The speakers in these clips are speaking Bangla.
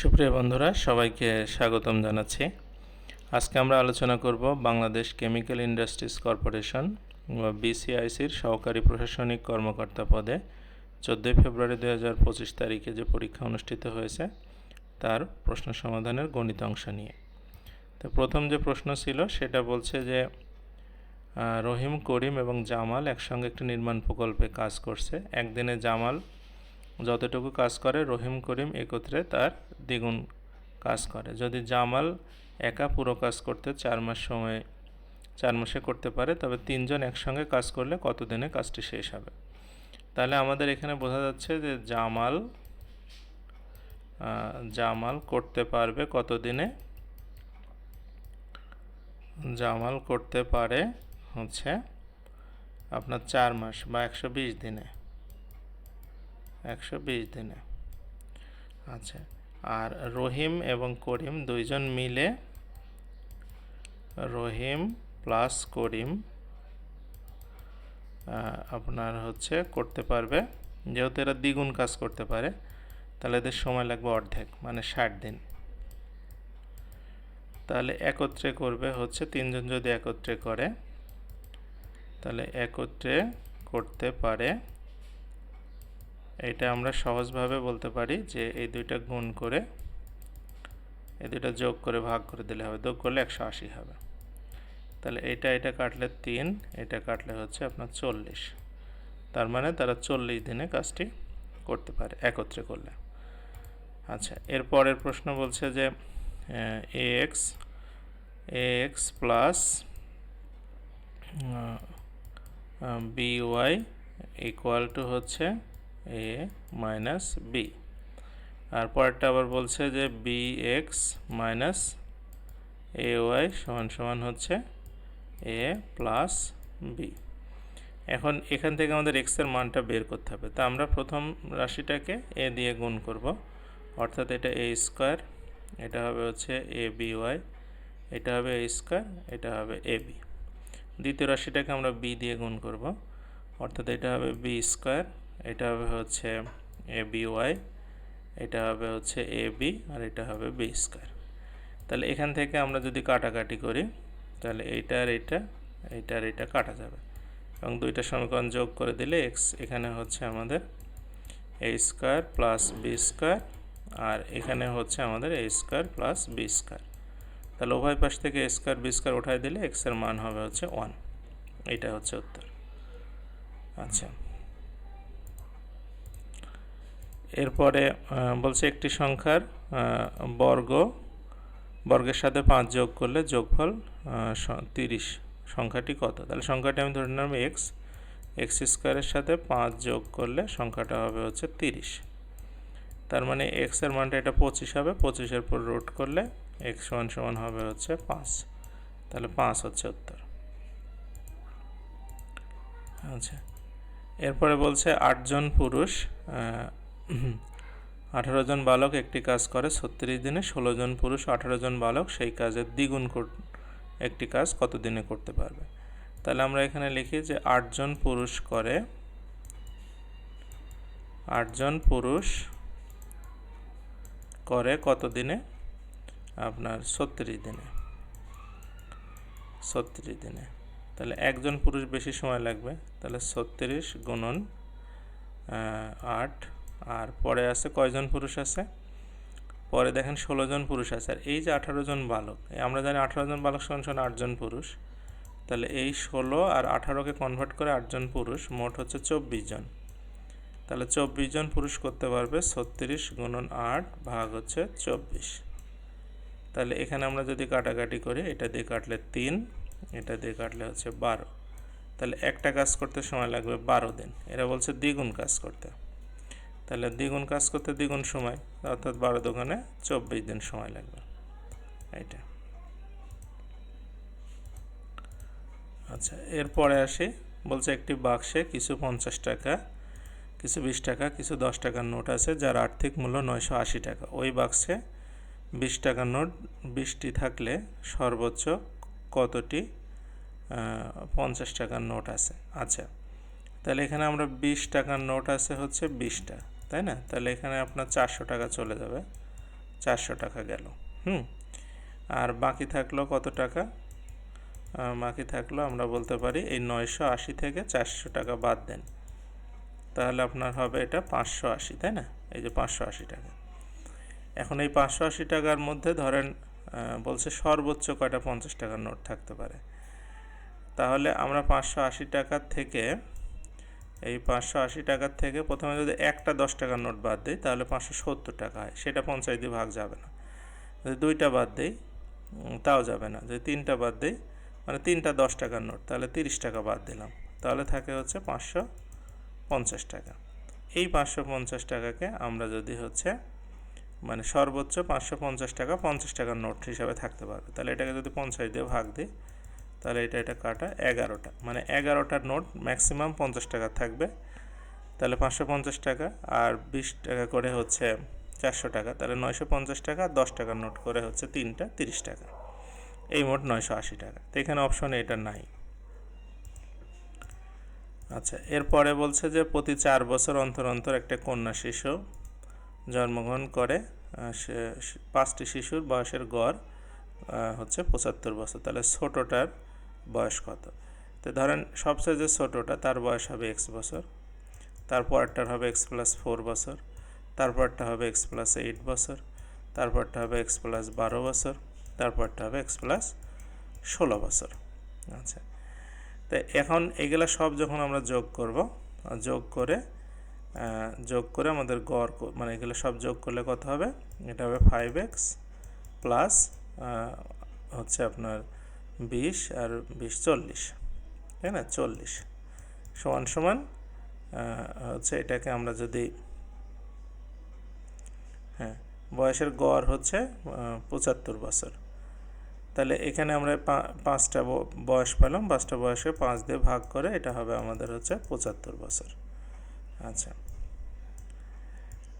সুপ্রিয় বন্ধুরা, সবাইকে স্বাগতম জানাচ্ছি। আজকে আমরা আলোচনা করব বাংলাদেশ কেমিক্যাল ইন্ডাস্ট্রিজ কর্পোরেশন বা বিসিআইসির সহকারী প্রশাসনিক কর্মকর্তা পদে চোদ্দোই ফেব্রুয়ারি দু হাজার পঁচিশ তারিখে যে পরীক্ষা অনুষ্ঠিত হয়েছে, তার প্রশ্ন সমাধানের গণিত অংশ নিয়ে। তো প্রথম যে প্রশ্ন ছিল, সেটা বলছে যে রহিম করিম এবং জামাল একসঙ্গে একটি নির্মাণ প্রকল্পে কাজ করছে। একদিনে জামাল যতটুকু কাজ করে, রহিম করিম একত্রে তার দ্বিগুণ কাজ করে। যদি জামাল একা পুরো কাজ করতে চার মাস সময়, চার মাসে করতে পারে, তবে তিনজন একসঙ্গে কাজ করলে কত দিনে কাজটি শেষ হবে? তাহলে আমাদের এখানে বোঝা যাচ্ছে যে জামাল জামাল করতে পারবে কত দিনে জামাল করতে পারে হচ্ছে আপনার চার মাস বা একশো বিশ দিনে। একশো বিশ দিনে। আচ্ছা আর রহিম এবং করিম দুইজন মিলে রহিম প্লাস করিম আপনার হচ্ছে করতে পারবে। যেহেতু এরা দ্বিগুণ কাজ করতে পারে, তাহলে এদের সময় লাগবে অর্ধেক মানে ষাট দিন। তাহলে একত্রে করবে হচ্ছে তিনজন যদি একত্রে করে, তাহলে একত্রে করতে পারে এটা আমরা সহজভাবে বলতে পারি যে এই দুইটা গুণ করে, এই দুইটা যোগ করে ভাগ করে দিলে হবে, যোগ করলে একশো আশি হবে। তাহলে এটা এটা কাটলে তিন, এটা কাটলে হচ্ছে আপনার চল্লিশ। তার মানে তারা চল্লিশ দিনে কাজটি করতে পারে, একত্রে করলে। আচ্ছা এর পরের প্রশ্ন বলছে যে A X A X plus B Y equal to হচ্ছে এ মাইনাস বি। আর পরেরটা আবার বলছে যে B X minus A Y সমান সমান হচ্ছে এ প্লাস বি এখন এখান থেকে আমাদের এক্সের মানটা বের করতে হবে। তা আমরা প্রথম রাশিটাকে এ দিয়ে গুণ করব। অর্থাৎ এটা এ স্কোয়ার এটা হবে হচ্ছে এ বি ওয়াই এটা হবে এ স্কোয়ার এটা হবে এ বি দ্বিতীয় রাশিটাকে আমরা বি দিয়ে গুণ করব। অর্থাৎ এটা হবে বি স্কোয়ার এটা হবে হচ্ছে এ বি ওয়াই এটা হবে হচ্ছে এ বি আর এটা হবে বি স্কোয়ার তাহলে এখান থেকে আমরা যদি কাটাকাটি করি, তাহলে এইটা আর এইটা এইটা আর এইটা কাটা যাবে। এবং দুইটা সমীকরণ যোগ করে দিলে এক্স এখানে হচ্ছে আমাদের A square plus B square আর এখানে হচ্ছে আমাদের A square plus B square তাহলে উভয় পাশ থেকে এ স্কোয়ার বি স্কোয়ার উঠাই দিলে এক্সের মান হবে হচ্ছে ওয়ান এইটা হচ্ছে উত্তর। আচ্ছা। এরপরে বলছে একটি সংখ্যার বর্গ, বর্গের সাথে পাঁচ যোগ করলে যোগফল তিরিশ। সংখ্যাটি কত? তাহলে সংখ্যাটি আমি ধরে নিলাম এক্স এক্স স্কোয়ারের সাথে পাঁচ যোগ করলে সংখ্যাটা হবে হচ্ছে তিরিশ। তার মানে এক্সের মানটা এটা পঁচিশ হবে, পঁচিশের পর রুট করলে এক্স সমান সমান হবে হচ্ছে পাঁচ। তাহলে পাঁচ হচ্ছে উত্তর। আচ্ছা। এরপরে বলছে আটজন পুরুষ আঠারো জন বালক একটি কাজ করে, ছত্রিশ দিনে ষোলো জন পুরুষ, আঠারো জন বালক, সেই কাজের দ্বিগুণ একটি কাজ কত দিনে করতে পারবে? তাহলে আমরা এখানে লিখি যে আটজন পুরুষ করে আটজন পুরুষ করে কত দিনে আপনার ছত্রিশ দিনে। ছত্রিশ দিনে। তাহলে একজন পুরুষ বেশি সময় লাগবে। তাহলে ছত্রিশ গুণন আট আর পরে আছে কয়জন পুরুষ আছে? পরে দেখেন ষোলো জন পুরুষ আছে। আর এই যে আঠারো জন বালক আমরা জানি আঠারো জন বালক সমান সমান আটজন পুরুষ। তাহলে এই ষোলো আর আঠারোকে কনভার্ট করে আটজন পুরুষ, মোট হচ্ছে চব্বিশ জন। তাহলে চব্বিশ জন পুরুষ করতে পারবে ছত্রিশ গুণন আট ভাগ হচ্ছে চব্বিশ। তাহলে এখানে আমরা যদি কাটাকাটি করি, এটা দিয়ে কাটলে তিন, এটা দিয়ে কাটলে হচ্ছে বারো। তাহলে একটা কাজ করতে সময় লাগবে বারো দিন। এরা বলছে দ্বিগুণ কাজ করতে। তাহলে দ্বিগুণ কাজ করতে দ্বিগুণ সময়, অর্থাৎ বারো দোকানে চব্বিশ দিন সময় লাগবে। এইটা। আচ্ছা এরপরে আসি। বলছে একটি বাক্সে কিছু পঞ্চাশ টাকা, কিছু বিশ টাকা, কিছু দশ টাকার নোট আছে, যার আর্থিক মূল্য নয়শো আশি টাকা। ওই বাক্সে বিশ টাকার নোট, বিশটি থাকলে সর্বোচ্চ কতটি পঞ্চাশ টাকার নোট আছে? আচ্ছা তাহলে এখানে আমরা বিশ টাকার নোট আছে হচ্ছে বিশটা। তাই না? তাহলে এখানে আপনার চারশো টাকা চলে যাবে। চারশো টাকা গেল। হুম? আর বাকি থাকল কত টাকা? বাকি থাকল আমরা বলতে পারি এই নয়শো আশি থেকে চারশো টাকা বাদ দেন। তাহলে আপনার হবে এটা পাঁচশো আশি, তাই না? এই যে পাঁচশো আশি টাকা। এখন এই পাঁচশো আশি টাকার মধ্যে ধরেন বলছে সর্বোচ্চ কয়টা? পঞ্চাশ টাকার নোট থাকতে পারে। তাহলে আমরা পাঁচশো আশি টাকার থেকে এই পাঁচশো আশি টাকার থেকে প্রথমে যদি একটা দশ টাকার নোট বাদ দিই, তাহলে পাঁচশো সত্তর টাকা হয়। সেটা পঞ্চাশ দিয়ে ভাগ যাবে না। যদি দুইটা বাদ দিই তাও যাবে না। যদি তিনটা বাদ দিই মানে তিনটা দশ টাকার নোট, তাহলে তিরিশ টাকা বাদ দিলাম। তাহলে থাকে হচ্ছে পাঁচশো পঞ্চাশ টাকা। এই পাঁচশো পঞ্চাশ টাকাকে আমরা যদি হচ্ছে মানে সর্বোচ্চ পাঁচশো পঞ্চাশ টাকা পঞ্চাশ টাকার নোট হিসাবে থাকতে পারবে। তাহলে এটাকে যদি পঞ্চাশ দিয়ে ভাগ দিই তাহলে এটা এটা কাটা এগারোটা। মানে এগারোটার নোট ম্যাক্সিমাম পঞ্চাশ টাকা থাকবে। তাহলে পাঁচশো পঞ্চাশ টাকা আর বিশ টাকা করে হচ্ছে চারশো টাকা। তাহলে নয়শো পঞ্চাশ টাকা আর দশ টাকার নোট করে হচ্ছে তিনটা, তিরিশ টাকা। এই মোট নয়শো আশি টাকা। তো এখানে অপশনে এটা নাই। আচ্ছা এরপরে বলছে যে প্রতি চার বছর অন্তর অন্তর একটা কন্যা শিশু জন্মগ্রহণ করে সে- পাঁচটি শিশুর বয়সের গড় হচ্ছে পঁচাত্তর বছর। তাহলে ছোটোটার বয়স কত? তো ধরেন সবচেয়ে যে ছোটোটা, তার বয়স হবে এক্স বছর তারপরটার হবে এক্স প্লাস ফোর বছর তারপরটা হবে এক্স প্লাস এইট বছর তারপরটা হবে এক্স প্লাস বারো বছর তারপরটা হবে এক্স প্লাস ষোলো বছর। আচ্ছা তো এখন এগুলা সব যখন আমরা যোগ করব, যোগ করে যোগ করে আমাদের গড় মানে এগুলো সব যোগ করলে কত হবে? এটা হবে ফাইভ এক্স প্লাস হচ্ছে আপনার বিশ আর বিশ চল্লিশ, তাই না? চল্লিশ সমান সমান হচ্ছে এটাকে আমরা যদি হ্যাঁ বয়সের গড় হচ্ছে পঁচাত্তর বছর। তাহলে এখানে আমরা পাঁচটা বয়স পেলাম, পাঁচটা বয়সে পাঁচ দিয়ে ভাগ করে এটা হবে আমাদের হচ্ছে পঁচাত্তর বছর। আচ্ছা।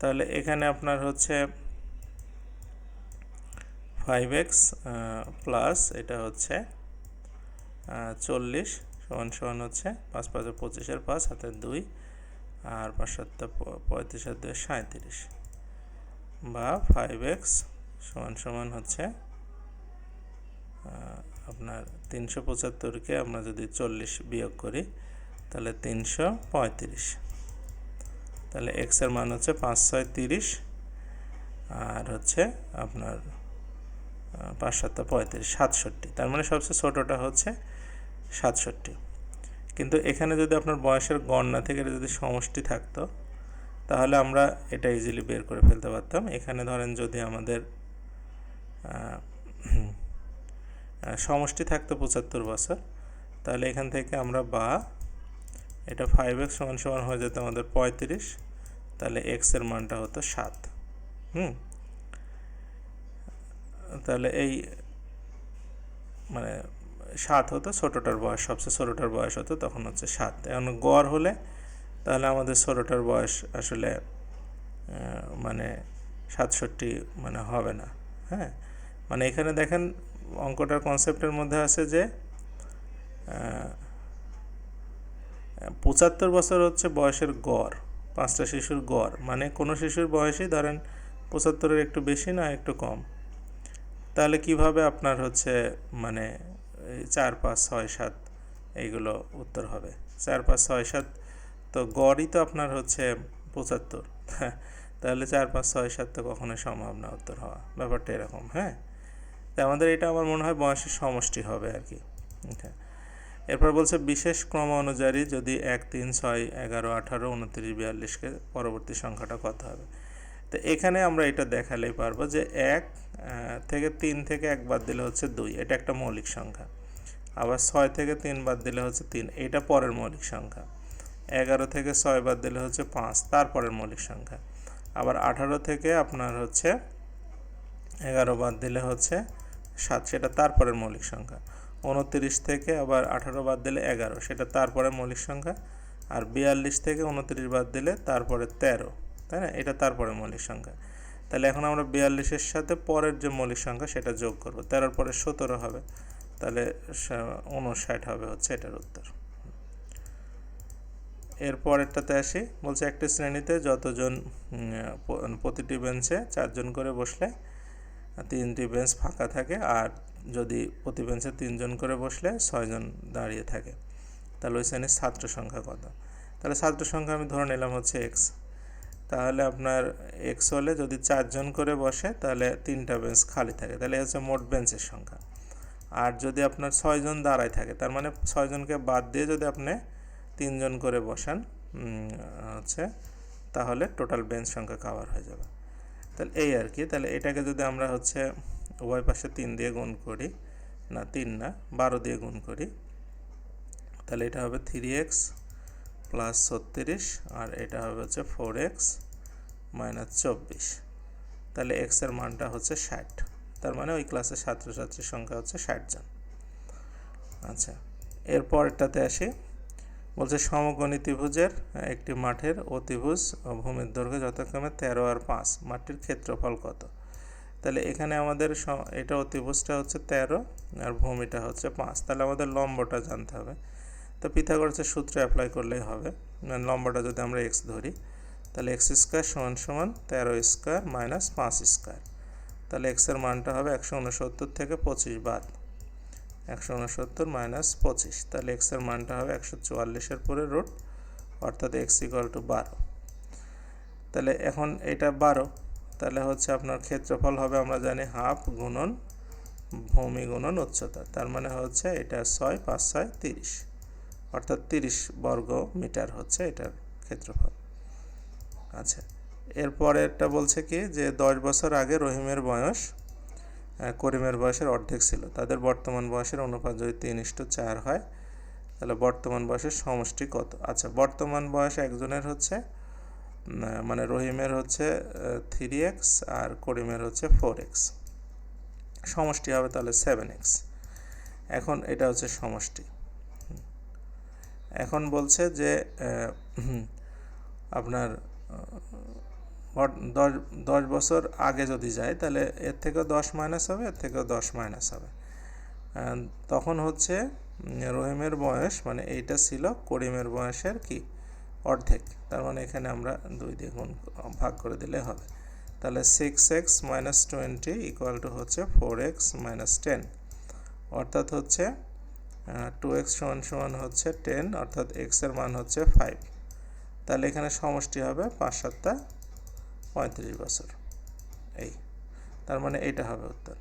তাহলে এখানে আপনার হচ্ছে ফাইভ এক্স প্লাস এটা হচ্ছে চল্লিশ, সমান সমান হচ্ছে পাঁচ পাঁচে পঁচিশের পাঁচ, হাতের দুই, আর পাঁচ সাতটা পঁয়ত্রিশ আর দুই সাঁত্রিশ বা ফাইভ এক্স সমান সমান হচ্ছে আপনার তিনশো পঁচাত্তরকে আমরা যদি চল্লিশ বিয়োগ করি, তাহলে তিনশো পঁয়ত্রিশ। তাহলে এক্সের মান হচ্ছে পাঁচ ছয় তিরিশ, আর হচ্ছে আপনার পাঁচ সাতটা পঁয়ত্রিশ, সাতষট্টি। তার মানে সবচেয়ে ছোটোটা হচ্ছে সাতষট্টি। কিন্তু এখানে যদি আপনার বয়সের গণনা থেকে যদি সমষ্টি থাকতো, তাহলে আমরা এটা ইজিলি বের করে ফেলতে পারতাম। এখানে ধরেন যদি আমাদের সমষ্টি থাকতো পঁচাত্তর বছর, তাহলে এখান থেকে আমরা বা, এটা ফাইভ এক্স সমান সমান হয়ে যেত আমাদের পঁয়ত্রিশ, তাহলে এক্সের মানটা হতো সাত। হুম? তাহলে এই মানে সাত হতো ছোটোটার বয়স, সবচেয়ে ছোটোটার বয়স হতো, তখন হচ্ছে সাত। এখন গড় হলে তাহলে আমাদের ছোটোটার বয়স আসলে মানে সাতষট্টি মানে হবে না হ্যাঁ? মানে এখানে দেখেন অঙ্কটার কনসেপ্টের মধ্যে আছে যে পঁচাত্তর বছর হচ্ছে বয়সের গড়, পাঁচটা শিশুর গড়। মানে কোনো শিশুর বয়সই ধরেন পঁচাত্তরের একটু বেশি না, একটু কম। তাহলে কীভাবে আপনার হচ্ছে মানে চার পাঁচ ছয় সাত এইগুলো উত্তর হবে? চার পাঁচ ছয় সাত তো গড়ই তো আপনার হচ্ছে পঁচাত্তর। তাহলে চার পাঁচ ছয় সাত তো কখনোই সম্ভব না উত্তর হওয়া। ব্যাপারটা এরকম হ্যাঁ? তো আমাদের এটা আমার মনে হয় বয়সের সমষ্টি হবে আর কি। Okay. এরপর বলছে, বিশেষ ক্রম অনুযায়ী যদি এক, তিন, ছয়, এগারো, আঠারো, উনত্রিশ বিয়াল্লিশকে পরবর্তী সংখ্যাটা কত হবে? তো এখানে আমরা এটা দেখালেই পারব যে এক থেকে তিন থেকে এক বাদ দিলে হচ্ছে দুই। এটা একটা মৌলিক সংখ্যা। আবার ছয় থেকে তিন বাদ দিলে হচ্ছে তিন। এটা পরের মৌলিক সংখ্যা। এগারো থেকে ছয় বাদ দিলে হচ্ছে পাঁচ। তারপরের মৌলিক সংখ্যা। আবার আঠারো থেকে আপনার হচ্ছে এগারো বাদ দিলে হচ্ছে সাত। সেটা তারপরের মৌলিক সংখ্যা। উনত্রিশ থেকে আবার আঠারো বাদ দিলে এগারো। সেটা তারপরে মৌলিক সংখ্যা। আর বিয়াল্লিশ থেকে উনত্রিশ বাদ দিলে তারপরে তেরো। তাই না? এটা তারপরে মৌলিক সংখ্যা। তাহলে এখন আমরা বিয়াল্লিশের সাথে পরের যে মৌলিক সংখ্যা সেটা যোগ করব। তেরোর পরে সতেরো হবে। তাহলে উনষাট হবে হচ্ছে এটার উত্তর। এর পরেরটাতে আসি। বলছে একটি শ্রেণীতে যতজন প্রতিটি বেঞ্চে চারজন করে বসলে তিনটি বেঞ্চ ফাঁকা থাকে আর যদি প্রতি বেঞ্চে তিনজন করে বসলে ছয়জন দাঁড়িয়ে থাকে। তাহলে ওই শ্রেণির ছাত্র সংখ্যা কত? তাহলে ছাত্র সংখ্যা আমি ধরে নিলাম হচ্ছে এক্স। তাহলে আপনার এক্স হলে যদি চারজন করে বসে, তাহলে তিনটা বেঞ্চ খালি থাকে। তাহলে হচ্ছে মোট বেঞ্চের সংখ্যা। আর যদি আপনার ছয়জন দাঁড়ায় থাকে, তার মানে ছয়জনকে বাদ দিয়ে যদি আপনি তিনজন করে বসান হচ্ছে, তাহলে টোটাল বেঞ্চ সংখ্যা কাভার হয়ে যাবে। তাহলে এই আর কি। তাহলে এটাকে যদি আমরা হচ্ছে উভয় পাশে তিন দিয়ে গুণ করি, না তিন না, বারো দিয়ে গুণ করি, তাহলে এটা হবে থ্রি এক্স প্লাস ছত্রিশ, আর এটা হবে হচ্ছে ফোর এক্স মাইনাস চব্বিশ। তাহলে এক্সের মানটা হচ্ছে ষাট। তার মানে ওই ক্লাসের ছাত্রছাত্রীর সংখ্যা হচ্ছে ষাট জন। আচ্ছা এরপরটাতে আসি। বলছে সমকোণী ত্রিভুজের একটি মাঠের অতিভুজ ভূমির দৈর্ঘ্য যথাক্রমে তেরো আর পাঁচ। মাঠটির ক্ষেত্রফল কত? তাহলে এখানে আমাদের এটা অতিভুজটা হচ্ছে তেরো আর ভূমিটা হচ্ছে পাঁচ। তাহলে আমাদের লম্বটা জানতে হবে। তো পিথাগোরাসের সূত্র অ্যাপ্লাই করলেই হবে। মানে লম্বটা যদি আমরা এক্স ধরি, তাহলে এক্স স্কোয়ার সমান সমান তেরো স্কোয়ার মাইনাস পাঁচ স্কোয়ার তাহলে এক্সের মানটা হবে একশো উনসত্তর থেকে পঁচিশ বাদ। একশো উনসত্তর মাইনাস পঁচিশ। তাহলে এক্সের মানটা হবে একশো চুয়াল্লিশের পরে রুট অর্থাৎ এক্স ইকুয়াল টু বারো। তাহলে এখন এটা বারো, তাহলে হচ্ছে আপনার ক্ষেত্রফল হবে আমরা জানি হাফ গুণন ভূমি গুণন উচ্চতা। তার মানে হচ্ছে এটা ছয় পাঁচ ছয় তিরিশ। অর্থাৎ তিরিশ বর্গ মিটার হচ্ছে এটার ক্ষেত্রফল। আচ্ছা এরপরেরটা বলছে কি যে দশ বছর আগে রহিমের বয়স করিমের বয়সের অর্ধেক ছিল। তাদের বর্তমান বয়সের অনুপাত যদি তিন ইস্টু চার হয়, তাহলে বর্তমান বয়সের সমষ্টি কত? আচ্ছা বর্তমান বয়স একজনের হচ্ছে মানে রহিমের হচ্ছে থ্রি এক্স আর করিমের হচ্ছে ফোর এক্স সমষ্টি হবে তাহলে সেভেন এক্স এখন এটা হচ্ছে সমষ্টি। এখন বলছে যে আপনার দশ দশ বছর আগে যদি যায়, তাহলে এর থেকেও দশ মাইনাস হবে, এর থেকেও দশ মাইনাস হবে। তখন হচ্ছে রহিমের বয়স মানে এইটা ছিল করিমের বয়সের কি, অর্ধেক। তার মানে এখানে আমরা দুই দিয়ে গুণ, ভাগ করে দিলে হবে। তাহলে six X minus twenty equal to হচ্ছে ফোর এক্স মাইনাস টেন অর্থাৎ হচ্ছে টু এক্স সমান সমান হচ্ছে টেন অর্থাৎ এক্সের মান হচ্ছে ফাইভ তাহলে এখানে সমষ্টি হবে পাঁচ সাতটা পঁয়ত্রিশ বছর। এই, তার মানে এটা হবে উত্তর।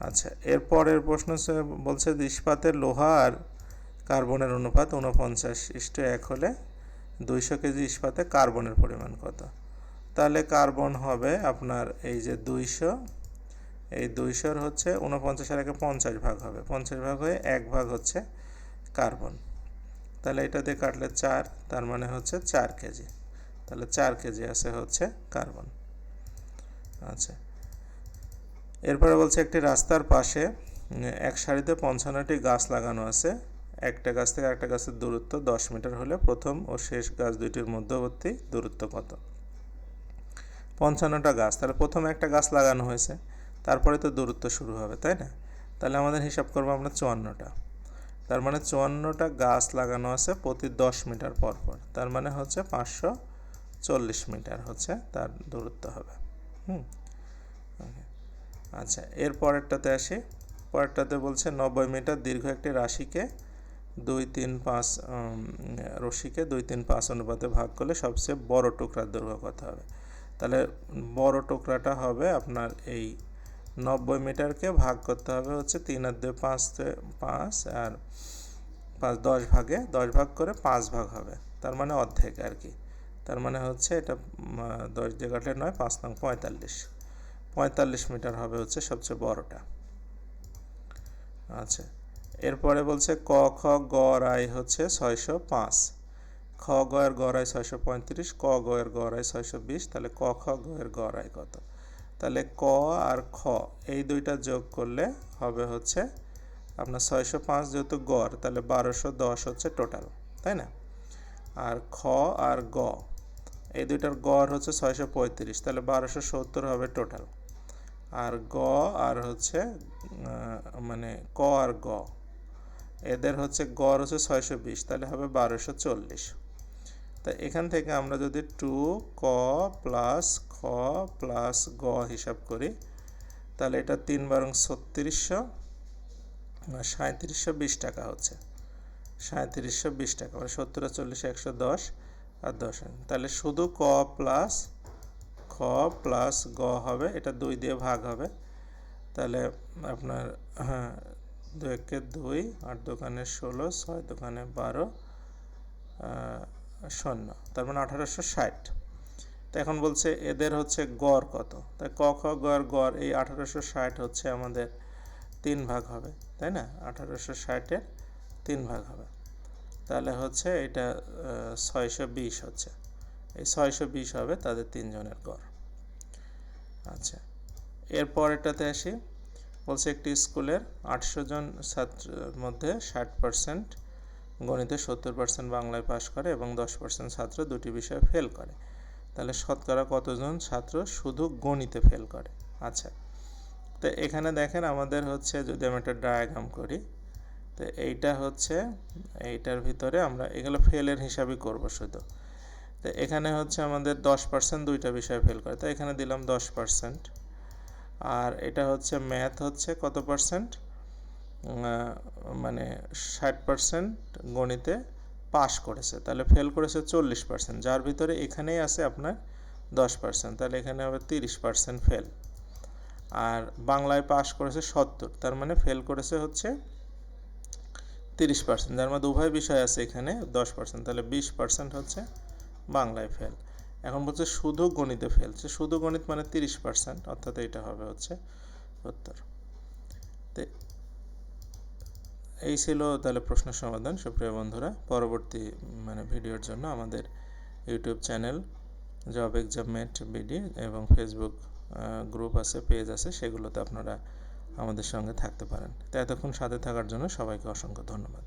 আচ্ছা এরপরের প্রশ্ন বলছে, ইস্পাতের লোহা আর কার্বনের অনুপাত উনপঞ্চাশ ইষ্ট এক হলে দুইশো কেজি ইস্পাতে কার্বনের পরিমাণ কত? তাহলে কার্বন হবে আপনার এই যে দুইশো এই দুইশোর হচ্ছে উনপঞ্চাশের আগে পঞ্চাশ ভাগ হবে। পঞ্চাশ ভাগ হয়ে এক ভাগ হচ্ছে কার্বন। তাহলে এটা দিয়ে কাটলে চার, তার মানে হচ্ছে চার কেজি। তাহলে চার কেজি আছে হচ্ছে কার্বন। আচ্ছা। এরপরে বলছে একটি রাস্তার পাশে এক সারিতে পঞ্চান্নটি গাছ লাগানো আছে। একটা গাছ থেকে একটা গাছের দূরত্ব দশ মিটার হলে প্রথম ও শেষ গাছ দুইটির মধ্যবর্তী দূরত্ব কত? পঞ্চান্নটা গাছ। তাহলে প্রথমে একটা গাছ লাগানো হয়েছে। তারপরে তো দূরত্ব শুরু হবে, তাই না? তাহলে আমাদের হিসাব করব আমরা চুয়ান্নটা। তার মানে চুয়ান্নটা গাছ লাগানো আছে প্রতি দশ মিটার পর পর। তার মানে হচ্ছে পাঁচশো চল্লিশ মিটার হচ্ছে তার দূরত্ব হবে। হুম? আচ্ছা এর পরেরটাতে আসি। পরেরটাতে বলছে নব্বই মিটার দীর্ঘ একটি রাশিকে দুই তিন পাঁচ রশিকে দুই তিন পাঁচ অনুপাতে ভাগ করলে সবচেয়ে বড় টুকরার দৈর্ঘ্য কত হবে? তাহলে বড় টুকরাটা হবে আপনার এই নব্বই মিটারকে ভাগ করতে হবে হচ্ছে তিন আর দুই পাঁচ পাঁচ আর পাঁচ দশ ভাগে, দশ ভাগ করে পাঁচ ভাগ হবে। তার মানে অর্ধেক আর কি। তার মানে হচ্ছে এটা দশ দিয়ে নয়, পাঁচ নং পঁয়তাল্লিশ। পঁয়তাল্লিশ মিটার হবে হচ্ছে সবচেয়ে বড়টা। আচ্ছা এরপরে বলছে ক, খ, গ, রায় হচ্ছে ছয়শো পাঁচ। খ, গ, এর গ, রায় ছয়শো পঁয়ত্রিশ, ক, গ, এর গ, রায় ছয়শো বিশ, তাহলে ক, খ, গ, এর গ, রায় কত? তাহলে ক আর খ, এই দুইটা যোগ করলে হবে হচ্ছে আপনার ছয়শো পাঁচ যেহেতু গড়, তাহলে বারোশো দশ হচ্ছে টোটাল তাই না? আর খ আর গ, এই দুইটার গড় হচ্ছে ছয়শো পঁয়ত্রিশ, তাহলে বারোশো সত্তর হবে টোটাল আর গ আর হচ্ছে মানে ক আর গ, এদের হচ্ছে গড় হচ্ছে ছয়শো বিশ, তাহলে হবে বারোশো চল্লিশ। তা এখান থেকে আমরা যদি টু ক প্লাস খ প্লাস গ হিসাব করি, তাহলে এটা তিন বারং ছত্রিশশো সাঁত্রিশশো বিশ টাকা হচ্ছে। সাঁত্রিশশো বিশ টাকা মানে সত্তর চল্লিশ একশো দশ আর দশ। তাহলে শুধু ক প্লাস খ প্লাস গ হবে, এটা দুই দিয়ে ভাগ হবে। তাহলে আপনার হ্যাঁ দু একে দুই, আট দোকানে ষোলো, ছয় দোকানে বারো শূন্য তার মানে আঠারোশো ষাট। তো এখন বলছে এদের হচ্ছে গড় কত? তাই ক খ গড় গড় এই আঠারোশো ষাট হচ্ছে আমাদের তিন ভাগ হবে, তাই না? আঠারোশো ষাটের তিন ভাগ হবে। তাহলে হচ্ছে এটা ছয়শো বিশ হচ্ছে। এই ছয়শো বিশ হবে তাদের তিনজনের গড়। আচ্ছা এরপর আসি। বলছে একটি স্কুলের আটশো জন ছাত্রের মধ্যে ষাট পার্সেন্ট গণিতে সত্তর পার্সেন্ট বাংলায় পাশ করে এবং দশ পার্সেন্ট ছাত্র দুটি বিষয়ে ফেল করে। তাহলে শতকরা কতজন ছাত্র শুধু গণিতে ফেল করে? আচ্ছা তো এখানে দেখেন আমাদের হচ্ছে, যদি আমি একটা ডায়াগ্রাম করি, তো এইটা হচ্ছে, এইটার ভিতরে আমরা এগুলো ফেলের হিসাবই করব শুধু। তো এখানে হচ্ছে আমাদের দশ পার্সেন্ট দুইটা বিষয় ফেল করে। তো এখানে দিলাম দশ পার্সেন্ট আর এটা হচ্ছে ম্যাথ হচ্ছে কত পার্সেন্ট মানে ষাট পার্সেন্ট গণিতে পাশ করেছে। তাহলে ফেল করেছে চল্লিশ পার্সেন্ট যার ভিতরে এখানেই আছে আপনার দশ পার্সেন্ট তাহলে এখানে হবে তিরিশ পার্সেন্ট ফেল আর বাংলায় পাশ করেছে সত্তর, তার মানে ফেল করেছে হচ্ছে তিরিশ পার্সেন্ট যার মধ্যে উভয় বিষয় আছে এখানে দশ পার্সেন্ট তাহলে বিশ পার্সেন্ট হচ্ছে বাংলায় ফেল এখন বলছে শুধু গণিতে ফেলছে শুধু গণিত মানে তিরিশ পার্সেন্ট অর্থাৎ এটা হবে হচ্ছে উত্তর তো এই ছিল তাহলে প্রশ্ন সমাধান, সুপ্রিয় বন্ধুরা। পরবর্তী মানে ভিডিওর জন্য আমাদের YouTube channel job Exammate BD এবং ফেসবুক গ্রুপ আছে, পেজ আছে, সেগুলোতে আপনারা আমাদের সঙ্গে থাকতে পারেন। তো এতক্ষণ সাথে থাকার জন্য সবাইকে অসংখ্য ধন্যবাদ।